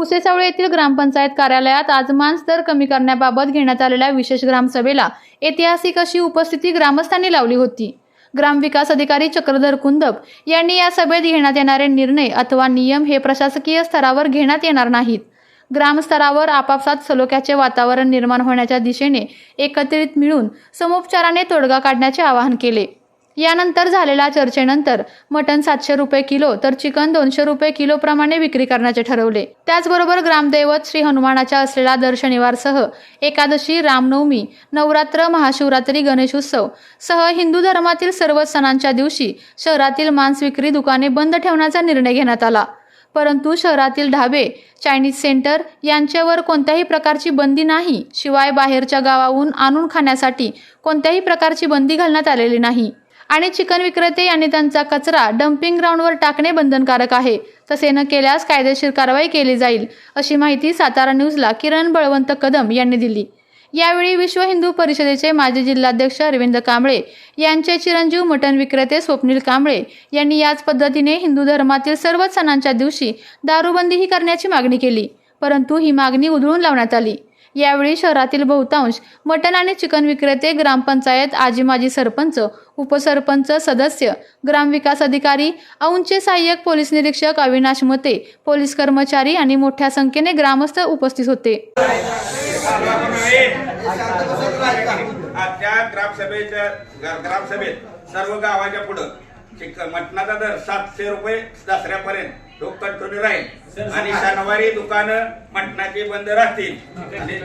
पुसेसावळे येथील ग्रामपंचायत कार्यालयात आज मांस दर कमी करण्याबाबत घेण्यात आलेल्या विशेष ग्रामसभेला ऐतिहासिक अशी उपस्थिती ग्रामस्थांनी लावली होती. ग्रामविकास अधिकारी चक्रधर कुंदप यांनी या सभेत घेण्यात येणारे निर्णय अथवा नियम हे प्रशासकीय स्तरावर घेण्यात येणार नाहीत. ग्रामस्तरावर आपापसात सलोख्याचे वातावरण निर्माण होण्याच्या दिशेने एकत्रित मिळून समुपचाराने तोडगा काढण्याचे आवाहन केले. यानंतर झालेल्या चर्चेनंतर मटण सातशे रुपये किलो तर चिकन दोनशे रुपये किलो प्रमाणे विक्री करण्याचे ठरवले. त्याचबरोबर ग्रामदैवत श्री हनुमानाच्या असलेला दर शनिवारसह एकादशी रामनवमी नवरात्र महाशिवरात्री गणेशोत्सव सह हिंदू धर्मातील सर्व सणांच्या दिवशी शहरातील मांस विक्री दुकाने बंद ठेवण्याचा निर्णय घेण्यात आला. परंतु शहरातील ढाबे चायनीज सेंटर यांच्यावर कोणत्याही प्रकारची बंदी नाही शिवाय बाहेरच्या गावाहून आणून खाण्यासाठी कोणत्याही प्रकारची बंदी घालण्यात आलेली नाही. आणि चिकन विक्रेते यांनी त्यांचा कचरा डम्पिंग ग्राउंडवर टाकणे बंधनकारक आहे. तसे न केल्यास कायदेशीर कारवाई केली जाईल अशी माहिती सातारा न्यूजला किरण बळवंत कदम यांनी दिली. यावेळी विश्व हिंदू परिषदेचे माजी जिल्हाध्यक्ष अरविंद कांबळे यांचे चिरंजीव मटण विक्रेते स्वप्नील कांबळे यांनी याच पद्धतीने हिंदू धर्मातील सर्वच सणांच्या दिवशी दारूबंदीही करण्याची मागणी केली परंतु ही मागणी उधळून लावण्यात आली. यावेळी शहरातील बहुतांश मटण आणि चिकन विक्रेते ग्रामपंचायत आजी माजी सरपंच उपसरपंच सदस्य ग्रामविकास अधिकारी औंचे सहाय्यक पोलीस निरीक्षक अविनाश मते पोलीस कर्मचारी आणि मोठ्या संख्येने ग्रामस्थ उपस्थित होते. ग्रामसभेत सर्व गावाच्या पुढं मटणाचा दर सातशे रुपये दसऱ्यापर्यंत. तो कंटिन्यू राहील. आणि शनिवारी दुकानं मटणाची बंद राहतील. आणि.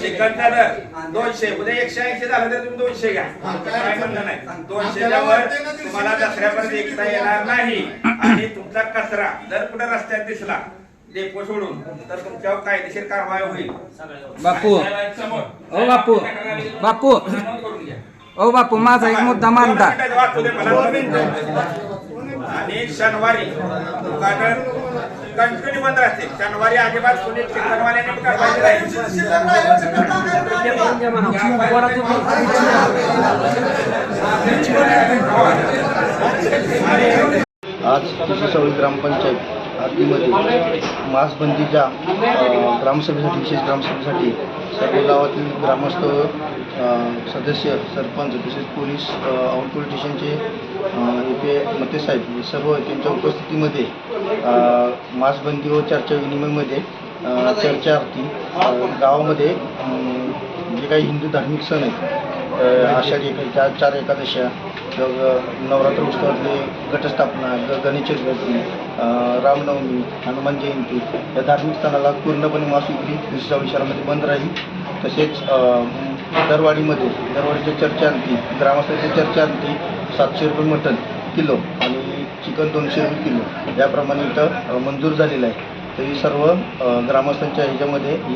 चिकनचा दर. दोनशे. उद्या एकशे ऐंशी झालं तर तुम्ही दोनशे घ्या. काय म्हणणं नाही. दोनशेच्या तुम्हाला दसऱ्यापर्यंत एकता येणार नाही. आणि तुमचा कचरा जर कुठे रस्त्यात दिसला? डेपो सोडून. तर तुमच्यावर कायदेशीर कारवाई होईल. बापू. ओ बापू. बापू. ओ बापू माझा एक मुद्दा मांडा. वाचू दे मला. आणि शनिवारी दुकानं कंटिन्यू बंद राहते. शनिवारी अजिबात कोणी चिकनवाल्याने कारवाई नाही आज सवळी ग्रामपंचायत आरतीमध्ये मासबंदीच्या ग्रामसभेसाठी विशेष ग्रामसभेसाठी सर्व गावातील ग्रामस्थ सदस्य सरपंच तसेच पोलीस अ, पोलीस स्टेशनचे पी मतेसाहेब हे म्हणजे सर्व त्यांच्या उपस्थितीमध्ये मासबंदी व चर्चा विनिमयमध्ये चर्चा आरती गावामध्ये जे काही हिंदू धार्मिक सण आहेत आषाढी एका चार चार एकादशा नवरात्र उत्सवातले घटस्थापना ग गणेश चतुर्थी रामनवमी हनुमान जयंती या धार्मिक स्थानाला पूर्णपणे मास विक्री विसाव्या बंद राहील. तसेच दरवाडीमध्ये दरवाडीच्या दरवाढीच्या चर्चांती ग्रामस्थांच्या चर्चांती सातशे रुपये मटण किलो आणि चिकन दोनशे रुपये किलो याप्रमाणे इथं मंजूर झालेलं आहे. तरी सर्व ग्रामस्थांच्या ह्याच्यामध्ये ही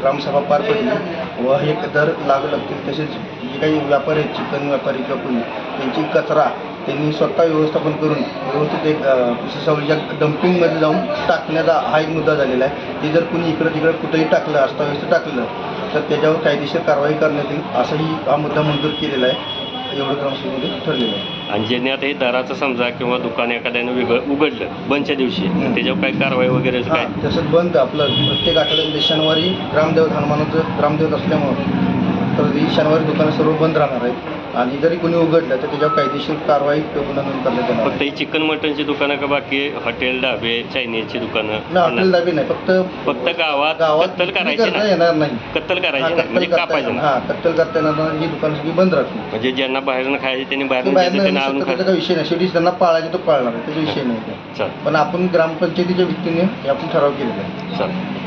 ग्रामसभा पार पडली व हे दर लागू लागतील. तसेच जे काही व्यापारी आहेत चिकन व्यापारी किंवा कोणी त्यांची कचरा त्यांनी स्वतः व्यवस्थापन करून व्यवस्थित एक पिसेसावळीच्या डम्पिंगमध्ये जाऊन टाकण्याचा हा एक मुद्दा झालेला आहे. ते जर कुणी इकडं तिकडं कुठंही टाकलं अस्ताव्यस्त टाकलं तर त्याच्यावर कायदेशीर कारवाई करण्यात येईल असाही हा मुद्दा मंजूर केलेला आहे. एवढं ग्रामसभेमध्ये ठरलेलं आहे. आणि ज्यांनी आता हे दराचं समजा किंवा दुकान एखाद्यानं वेगळं उघडलं बंदच्या दिवशी. त्याच्यावर काय कारवाई वगैरे काय? तसंच बंद. आपलं प्रत्येक आठवड्यामध्ये शनिवारी ग्रामदेवत हनुमानाचं ग्रामदेवत असल्यामुळं तर ही शनिवारी दुकानं सर्व बंद राहणार आहेत. आणि जरी कोणी उघडलं तर त्याच्यावर कायदेशीर कारवाई किंवा गुन्हा नोंद करण्यात येणार फक्त ही चिकन मटनची दुकानं का बाकी हॉटेल ढाबे चायनीजची दुकानं? नाही हॉटेल दाबी नाही फक्त फक्त गावात गावात कत्तल करायची करता नाही येणार नाही. कत्तल करायची नाही म्हणजे कापायचं नाही हां कत्तल करता येणार नाही ही दुकानं सगळी बंद राहतील म्हणजे ज्यांना बाहेरून खायचे त्यांनी बाहेरून बाहेर घ्यायचं त्यांना नाही आणून शकतो त्याचा खायचं काही विषय नाही. शेवटी त्यांना पाळायचे तो पाळणार त्याचा विषय नाही. चल पण आपण ग्रामपंचायतीच्या व्यक्तीने आपण ठराव केलेला आहे. चल